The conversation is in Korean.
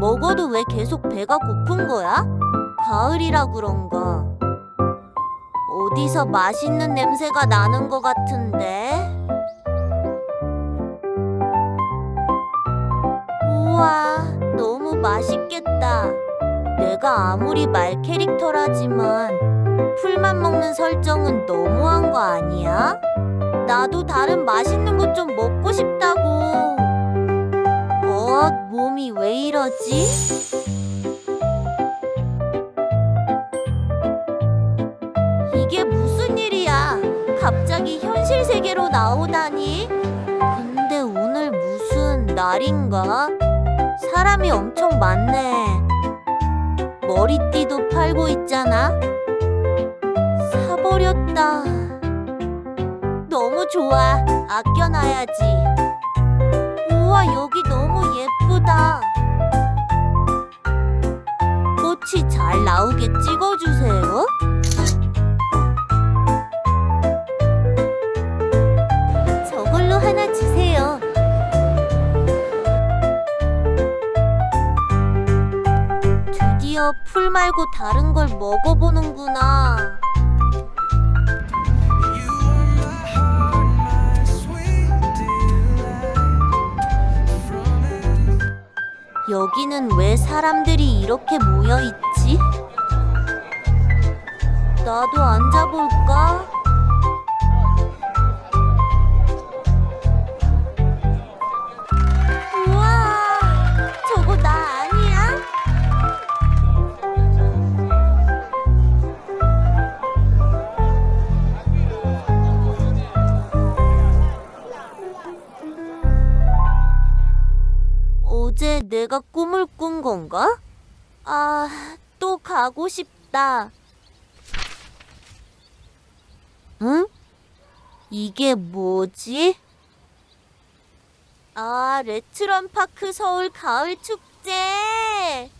먹어도 왜 계속 배가 고픈 거야? 가을이라 그런가. 어디서 맛있는 냄새가 나는 것 같은데? 우와, 너무 맛있겠다. 내가 아무리 말 캐릭터라지만 풀만 먹는 설정은 너무한 거 아니야? 나도 다른 맛있는 것 좀 먹고 싶다고. 어, 몸이 왜 이러지? 이게 무슨 일이야? 갑자기 현실 세계로 나오다니? 근데 오늘 무슨 날인가? 사람이 엄청 많네. 머리띠도 팔고 있잖아. 사버렸다. 너무 좋아. 아껴놔야지. 우와, 여기 너무 예 쁘다. 꽃이 잘 나오게 찍어주세요. 저걸로 하나 주세요. 드디어 풀 말고 다른 걸 먹어보는구나. 여기는 왜 사람들이 이렇게 모여 있지? 나도 앉아볼까? 어제 내가 꿈을 꾼 건가? 아, 또 가고 싶다. 응? 이게 뭐지? 아, 레트런 파크 서울 가을 축제.